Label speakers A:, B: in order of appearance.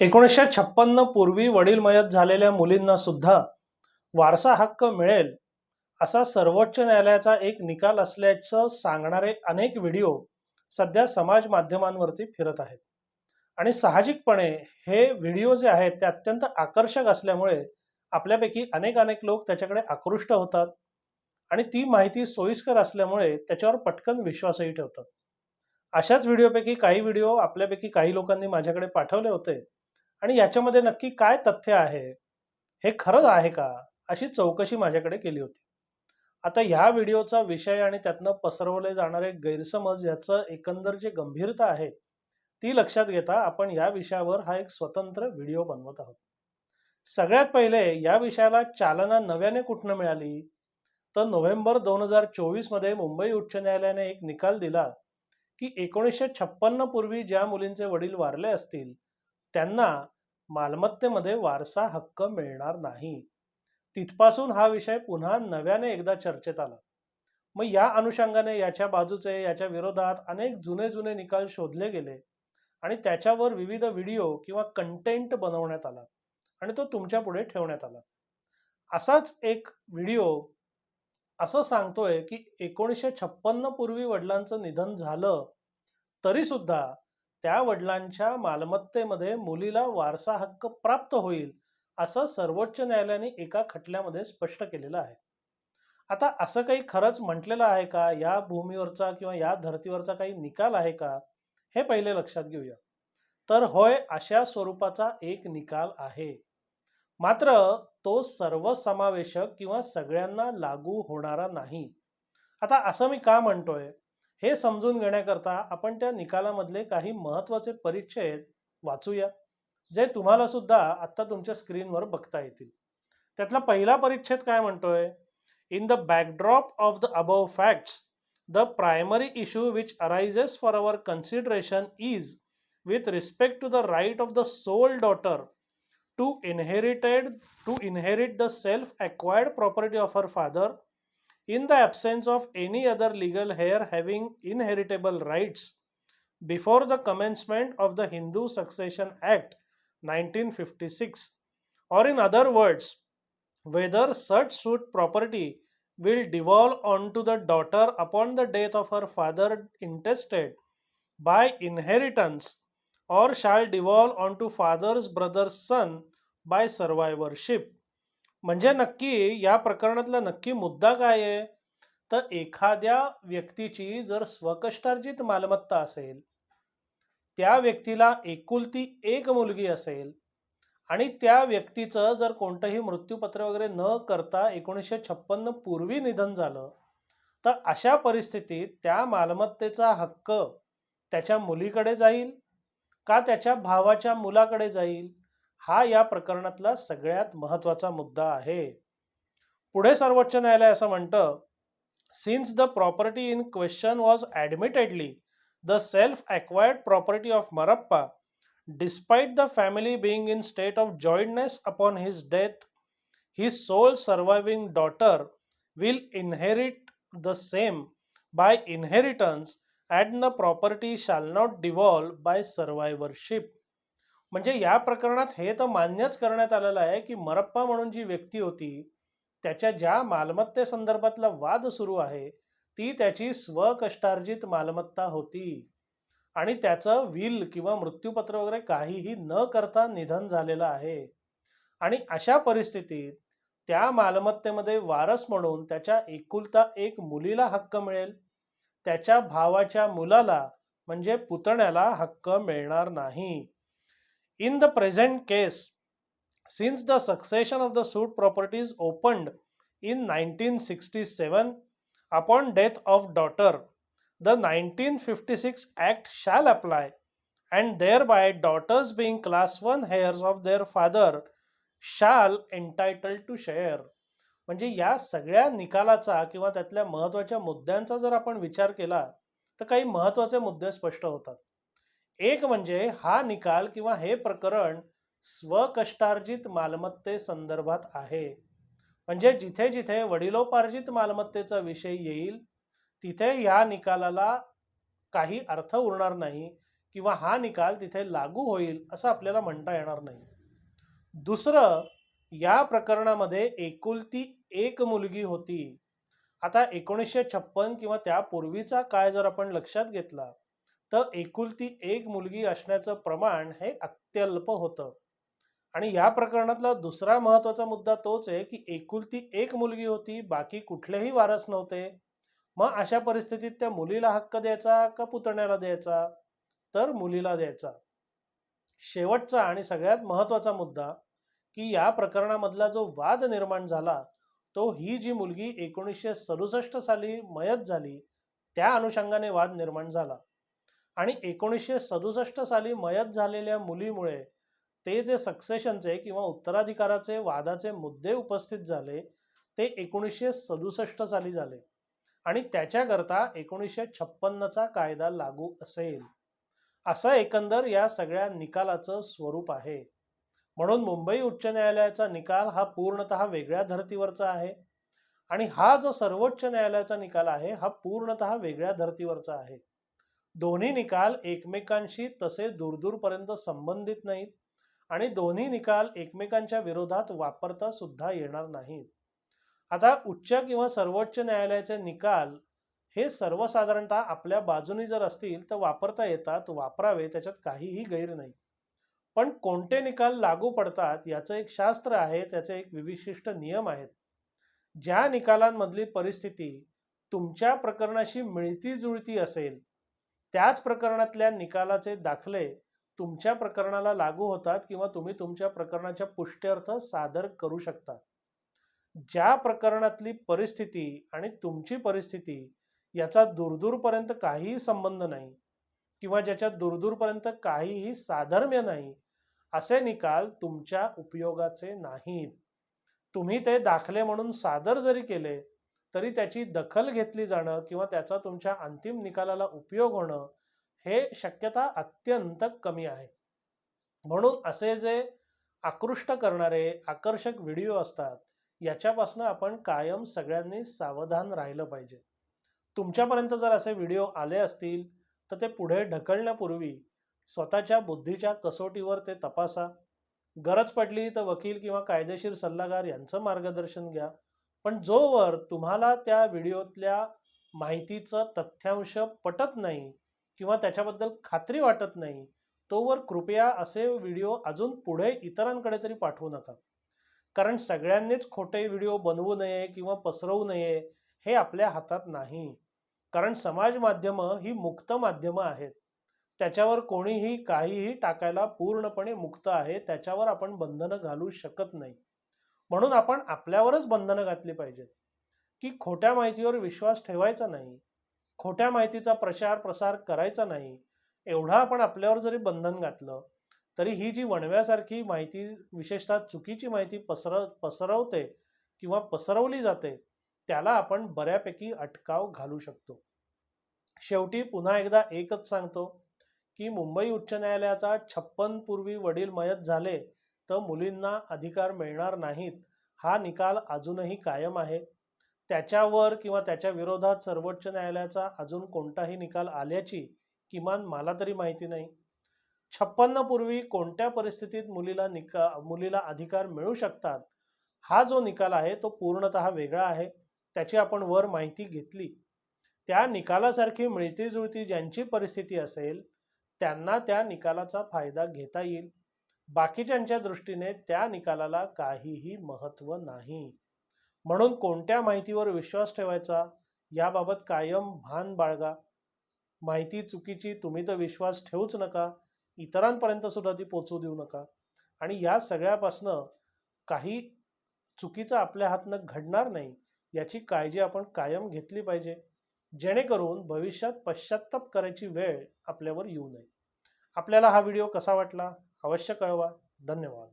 A: एकोणीसशे छप्पन्न पूर्वी वडील मयत झालेल्या मुलींना सुद्धा वारसा हक्क मिळेल असा सर्वोच्च न्यायालयाचा एक निकाल असल्याचं सांगणारे अनेक व्हिडिओ सध्या समाज माध्यमांवरती फिरत आहेत. आणि साहजिकपणे हे व्हिडिओ जे आहेत ते अत्यंत आकर्षक असल्यामुळे आपल्यापैकी अनेक अनेक लोक त्याच्याकडे आकृष्ट होतात आणि ती माहिती सोयीस्कर असल्यामुळे त्याच्यावर पटकन विश्वासही ठेवतात. अशाच व्हिडिओपैकी काही व्हिडिओ आपल्यापैकी काही लोकांनी माझ्याकडे पाठवले होते. आणि याच्यामध्ये नक्की काय तथ्य आहे? हे खरंच आहे का? अशी चौकशी माझ्याकडे केली होती. आता ह्या व्हिडिओचा विषय आणि त्यातनं पसरवले जाणारे गैरसमज याचं एकंदर जे गंभीरता आहे ती लक्षात घेता आपण या विषयावर हा एक स्वतंत्र व्हिडिओ बनवत आहोत. सगळ्यात पहिले या विषयाला चालना नव्याने कुठनं मिळाली? तर नोव्हेंबर दोन हजार चोवीसमध्ये मुंबई उच्च न्यायालयाने एक निकाल दिला की एकोणीसशे छप्पन्न पूर्वी ज्या मुलींचे वडील वारले असतील त्यांना मालमत्तेमध्ये वारसा हक्क मिळणार नाही. तिथपासून हा विषय पुन्हा नव्याने एकदा चर्चेत आला. मग या अनुषंगाने याच्या बाजूचे याच्या विरोधात अनेक जुने जुने निकाल शोधले गेले आणि त्याच्यावर विविध व्हिडिओ किंवा कंटेंट बनवण्यात आला आणि तो तुमच्यापुढे ठेवण्यात आला. असाच एक व्हिडिओ असं सांगतोय की एकोणीसशे छप्पन्न पूर्वी वडिलांचं निधन झालं तरीसुद्धा त्या वडिलांच्या मालमत्तेमध्ये मुलीला वारसा हक्क प्राप्त होईल असं सर्वोच्च न्यायालयाने एका खटल्यामध्ये स्पष्ट केलेलं आहे. आता असं काही खरंच म्हटलेलं आहे का? या भूमीवरचा किंवा या धर्तीवरचा काही निकाल आहे का? हे पहिले लक्षात घेऊया. तर होय अशा स्वरूपाचा एक निकाल आहे. मात्र तो सर्वसमावेशक किंवा सगळ्यांना लागू होणारा नाही. आता असं मी का म्हणतोय? हे समजून घेण्याकरता आपण त्या निकालामधले काही महत्त्वाचे परिच्छेद वाचूया जे तुम्हाला सुद्धा आत्ता तुमच्या स्क्रीनवर बघता येतील. त्यातला पहिला परिच्छेद काय म्हणतोय? In the backdrop of the above facts the primary issue which arises for our consideration is with respect to the right of the sole daughter to inherited to inherit the self acquired property of her father in the absence of any other legal heir having inheritable rights before the commencement of the Hindu Succession Act 1956 or in other words whether such suit property will devolve onto the daughter upon the death of her father intestate by inheritance or shall devolve onto father's brother's son by survivorship म्हणजे नक्की या प्रकरणातला नक्की मुद्दा काय आहे? तर एखाद्या व्यक्तीची जर स्वकष्टार्जित मालमत्ता असेल त्या व्यक्तीला एकुलती एक मुलगी असेल आणि त्या व्यक्तीचं जर कोणतंही मृत्यूपत्र वगैरे न करता एकोणीसशे छप्पन्न पूर्वी निधन झालं तर अशा परिस्थितीत त्या मालमत्तेचा हक्क त्याच्या मुलीकडे जाईल का त्याच्या भावाच्या मुलाकडे जाईल? हा या प्रकरणातला सगळ्यात महत्त्वाचा मुद्दा आहे. पुढे सर्वोच्च न्यायालय असं म्हणतं since the property in question was admittedly the self acquired property of Marappa despite the family being in state of jointness upon his death he sole surviving daughter will inherit the same by inheritance and the property shall not devolve by survivorship म्हणजे या प्रकरणात हे तर मान्यच करण्यात आलेलं आहे की मरप्पा म्हणून जी व्यक्ती होती त्याच्या ज्या मालमत्तेसंदर्भातला वाद सुरू आहे ती त्याची स्वकष्टार्जित मालमत्ता होती. आणि त्याचं विल किंवा मृत्यूपत्र वगैरे काहीही न करता निधन झालेलं आहे. आणि अशा परिस्थितीत त्या मालमत्तेमध्ये वारस म्हणून त्याच्या एकुलता एक मुलीला हक्क मिळेल. त्याच्या भावाच्या मुलाला म्हणजे पुतण्याला हक्क मिळणार नाही. In the present case since the succession of the suit properties opened in nineteen sixty seven upon death of daughter the shall fifty six act daughters apply and thereby daughters their class one heirs of their father shall entitle to share म्हणजे या सगळ्या निकालाचा किंवा त्यातल्या महत्त्वाच्या मुद्द्यांचा जर आपण विचार केला तर काही महत्त्वाचे मुद्दे स्पष्ट होतात. एक म्हणजे हा निकाल किंवा हे प्रकरण स्वकष्टार्जित मालमत्ते संदर्भात आहे. म्हणजे जिथे जिथे वडिलोपार्जित मालमत्तेचा विषय येईल तिथे ह्या निकालाला काही अर्थ उरणार नाही किंवा हा निकाल तिथे लागू होईल असं आपल्याला म्हणता येणार नाही. दुसरं या प्रकरणामध्ये एकुलती एक मुलगी होती. आता एकोणीसशे छप्पन किंवा त्यापूर्वीचा काळ जर आपण लक्षात घेतला तर एकुलती एक मुलगी असण्याचं प्रमाण हे अत्यल्प होतं. आणि या प्रकरणातला दुसरा महत्त्वाचा मुद्दा तोच आहे की एकुलती एक मुलगी होती बाकी कुठलेही वारस नव्हते. मग अशा परिस्थितीत त्या मुलीला हक्क द्यायचा का पुतण्याला द्यायचा? तर मुलीला द्यायचा. शेवटचा आणि सगळ्यात महत्त्वाचा मुद्दा की या प्रकरणामधला जो वाद निर्माण झाला तो ही जी मुलगी एकोणीसशे सदुसष्ट साली मयत झाली त्या अनुषंगाने वाद निर्माण झाला. आणि एकोणीसशे सदुसष्ट साली मयत झालेल्या मुलीमुळे ते जे सक्सेशनचे किंवा उत्तराधिकाराचे वादाचे मुद्दे उपस्थित झाले ते एकोणीसशे सदुसष्ट साली झाले. आणि त्याच्याकरता एकोणीसशे छप्पन्नचा कायदा लागू असेल. असं एकंदर या सगळ्या निकालाचं स्वरूप आहे. म्हणून मुंबई उच्च न्यायालयाचा निकाल हा पूर्णतः वेगळ्या धर्तीवरचा आहे. आणि हा जो सर्वोच्च न्यायालयाचा निकाल आहे हा पूर्णतः वेगळ्या धर्तीवरचा आहे. दोन्ही निकाल एकमेकांशी तसे दूरदूरपर्यंत संबंधित नाहीत आणि दोन्ही निकाल एकमेकांच्या विरोधात वापरता सुद्धा येणार नाहीत. आता उच्च किंवा सर्वोच्च न्यायालयाचे निकाल हे सर्वसाधारणतः आपल्या बाजूनी जर असतील तर वापरता येतात वापरावे त्याच्यात काहीही गैर नाही. पण कोणते निकाल लागू पडतात याचं एक शास्त्र आहे त्याचे एक विशिष्ट नियम आहेत. ज्या निकालांमधली परिस्थिती तुमच्या प्रकरणाशी मिळती जुळती असेल त्याच प्रकरणातल्या निकालाचे दाखले तुमच्या प्रकरणाला लागू होतात किंवा तुम्ही तुमच्या प्रकरणाच्या पुष्ट्यर्थ सादर करू शकता. ज्या प्रकरणातली परिस्थिती आणि तुमची परिस्थिती याचा दूरदूरपर्यंत काहीही संबंध नाही किंवा ज्याच्या दूरदूरपर्यंत काहीही साधर्म्य नाही असे निकाल तुमच्या उपयोगाचे नाहीत. तुम्ही ते दाखले म्हणून सादर जरी केले तरी त्याची दखल घेतली जाणं किंवा त्याचा तुमच्या अंतिम निकालाला उपयोग होणं हे शक्यता अत्यंत कमी आहे. म्हणून असे जे आकृष्ट करणारे आकर्षक व्हिडिओ असतात याच्यापासून आपण कायम सगळ्यांनी सावधान राहिलं पाहिजे. तुमच्यापर्यंत जर असे व्हिडिओ आले असतील तर ते पुढे ढकलण्यापूर्वी स्वतःच्या बुद्धीच्या कसोटीवर ते तपासा. गरज पडली तर वकील किंवा कायदेशीर सल्लागार यांचं मार्गदर्शन घ्या. पण जोवर तुम्हाला त्या व्हिडिओतल्या माहितीचं तथ्यांश पटत नाही किंवा त्याच्याबद्दल खात्री वाटत नाही तोवर कृपया असे व्हिडिओ अजून पुढे इतरांकडे तरी पाठवू नका. कारण सगळ्यांनीच खोटे व्हिडिओ बनवू नये किंवा पसरवू नये हे आपल्या हातात नाही. कारण समाज माध्यमं ही मुक्त माध्यमं आहेत. त्याच्यावर कोणीही काहीही टाकायला पूर्णपणे मुक्त आहे त्याच्यावर आपण बंधनं घालू शकत नाही. म्हणून आपण आपल्यावरच बंधनं घातली पाहिजेत. की खोट्या माहितीवर विश्वास ठेवायचा नाही खोट्या माहितीचा प्रचार प्रसार करायचा नाही एवढा आपण आपल्यावर जरी बंधन घातलं तरी ही जी वणव्यासारखी माहिती विशेषतः चुकीची माहिती पसर पसरवते किंवा पसरवली जाते त्याला आपण बऱ्यापैकी अटकाव घालू शकतो. शेवटी पुन्हा एकदा एकच सांगतो की मुंबई उच्च न्यायालयाचा छप्पन पूर्वी वडील मयत झाले तर मुलींना अधिकार मिळणार नाहीत. हा निकाल अजूनही कायम आहे. त्याच्यावर किंवा त्याच्या विरोधात सर्वोच्च न्यायालयाचा अजून कोणताही निकाल आल्याची किमान मला तरी माहिती नाही. छप्पन्न पूर्वी कोणत्या परिस्थितीत मुलीला निका मुलीला अधिकार मिळू शकतात? हा जो निकाल आहे तो पूर्णतः वेगळा आहे. त्याची आपण वर माहिती घेतली. त्या निकालासारखी मिळती जुळती ज्यांची परिस्थिती असेल त्यांना त्या निकालाचा फायदा घेता येईल. बाकीच्यांच्या दृष्टीने त्या निकालाला काहीही महत्त्व नाही. म्हणून कोणत्या माहितीवर विश्वास ठेवायचा? याबाबत कायम भान बाळगा. माहिती चुकीची तुम्ही तर विश्वास ठेवूच नका. इतरांपर्यंत सुद्धा ती पोचू देऊ नका. आणि या सगळ्यापासनं काही चुकीचं आपल्या हातनं घडणार नाही याची काळजी आपण कायम घेतली पाहिजे. जेणेकरून भविष्यात पश्चाताप करायची वेळ आपल्यावर येऊ नये. आपल्याला हा व्हिडिओ कसा वाटला? अवश्य कळवा. धन्यवाद.